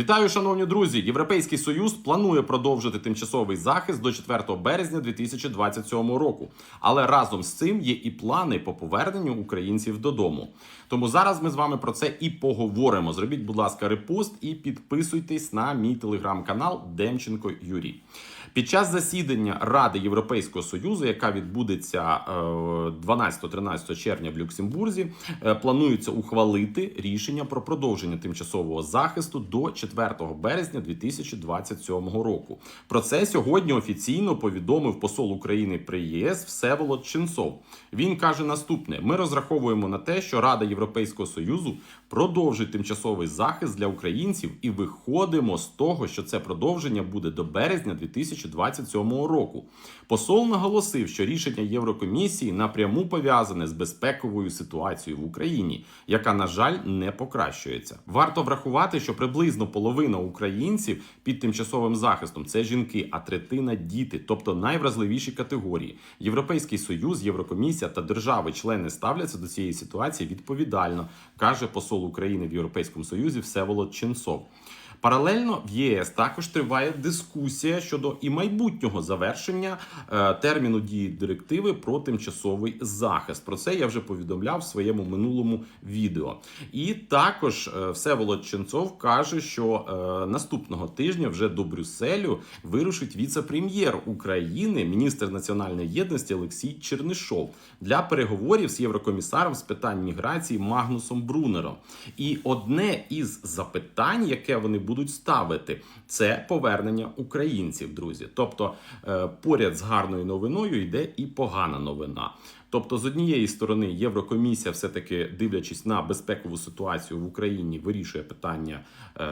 Вітаю, шановні друзі! Європейський союз планує продовжити тимчасовий захист до 4 березня 2027 року. Але разом з цим є і плани по поверненню українців додому. Тому зараз ми з вами про це і поговоримо. Зробіть, будь ласка, репост і підписуйтесь на мій телеграм-канал Демченко Юрій. Під час засідання Ради Європейського союзу, яка відбудеться е, 12-13 червня в Люксембурзі, е, планується ухвалити рішення про продовження тимчасового захисту до 4 березня 2027 року. Про це сьогодні офіційно повідомив посол України при ЄС Всеволод Ченцов. Він каже наступне: ми розраховуємо на те, що Рада Європейського союзу продовжить тимчасовий захист для українців, і виходимо з того, що це продовження буде до березня 2027 року. Посол наголосив, що рішення Єврокомісії напряму пов'язане з безпековою ситуацією в Україні, яка, на жаль, не покращується. Варто врахувати, що приблизно половина українців під тимчасовим захистом це жінки, а третина діти, тобто найвразливіші категорії. Європейський союз, Єврокомісія та держави-члени ставляться до цієї ситуації відповідально, каже посол України в Європейському Союзі Всеволод Ченцов. Паралельно в ЄС також триває дискусія щодо і майбутнього завершення е, терміну дії директиви про тимчасовий захист. Про це я вже повідомляв в своєму минулому відео. І також е, Всеволод Ченцов каже, що е, наступного тижня вже до Брюсселю вирушить віце-прем'єр України, міністр національної єдності Олексій Чернишов для переговорів з єврокомісаром з питань міграції Магнусом Брунером. І одне із запитань, яке вони будуть ставити, це повернення українців, друзі. Тобто, е, поряд з гарною новиною йде і погана новина. Тобто, з однієї сторони, Єврокомісія, все-таки дивлячись на безпекову ситуацію в Україні, вирішує питання е,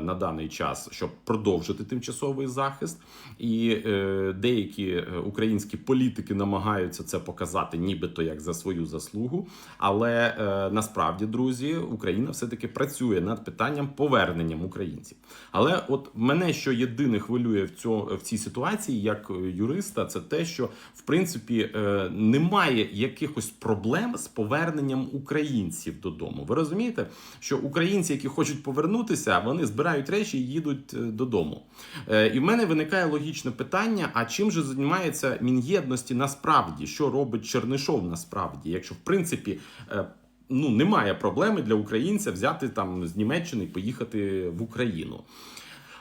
на даний час, щоб продовжити тимчасовий захист, і е, деякі е, українські політики намагаються це показати, нібито як за свою заслугу. Але е, насправді, друзі, Україна все-таки працює над питанням поверненням українців. Але от мене що єдине хвилює в цьому в цій ситуації, як юриста, це те, що в принципі е, немає якихось проблем з поверненням українців додому. Ви розумієте, що українці, які хочуть повернутися, вони збирають речі і їдуть е, додому. Е, І в мене виникає логічне питання: а чим же займається Мін'єдності насправді? Що робить Чернишов насправді? Якщо в принципі. Ну, немає проблеми для українця взяти там з Німеччини і поїхати в Україну.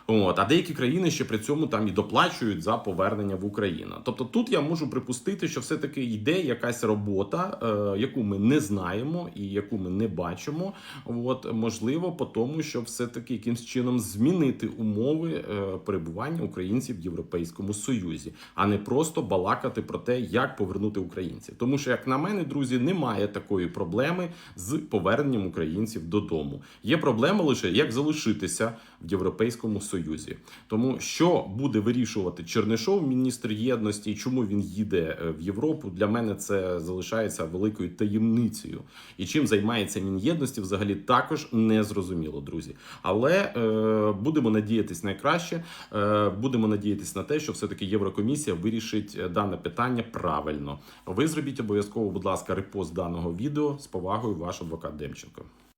От, а деякі країни ще при цьому там і доплачують за повернення в Україну. Тобто тут я можу припустити, що все-таки йде якась робота, е, яку ми не знаємо і яку ми не бачимо. От можливо, по тому, що все-таки якимсь чином змінити умови е, перебування українців в Європейському Союзі, а не просто балакати про те, як повернути українців. Тому що, як на мене, друзі, немає такої проблеми з поверненням українців додому. Є проблема лише як залишитися в Європейському Союзі. Тому що буде вирішувати Чернишов, міністр єдності, і чому він їде е, в Європу, для мене це залишається великою таємницею. І чим займається Мін'єдності, взагалі також не зрозуміло, друзі. Але е, будемо надіятись найкраще. Е, будемо надіятись на те, що все-таки Єврокомісія вирішить е, дане питання правильно. Ви зробіть обов'язково, будь ласка, репост даного відео з повагою, ваш адвокат Демченко.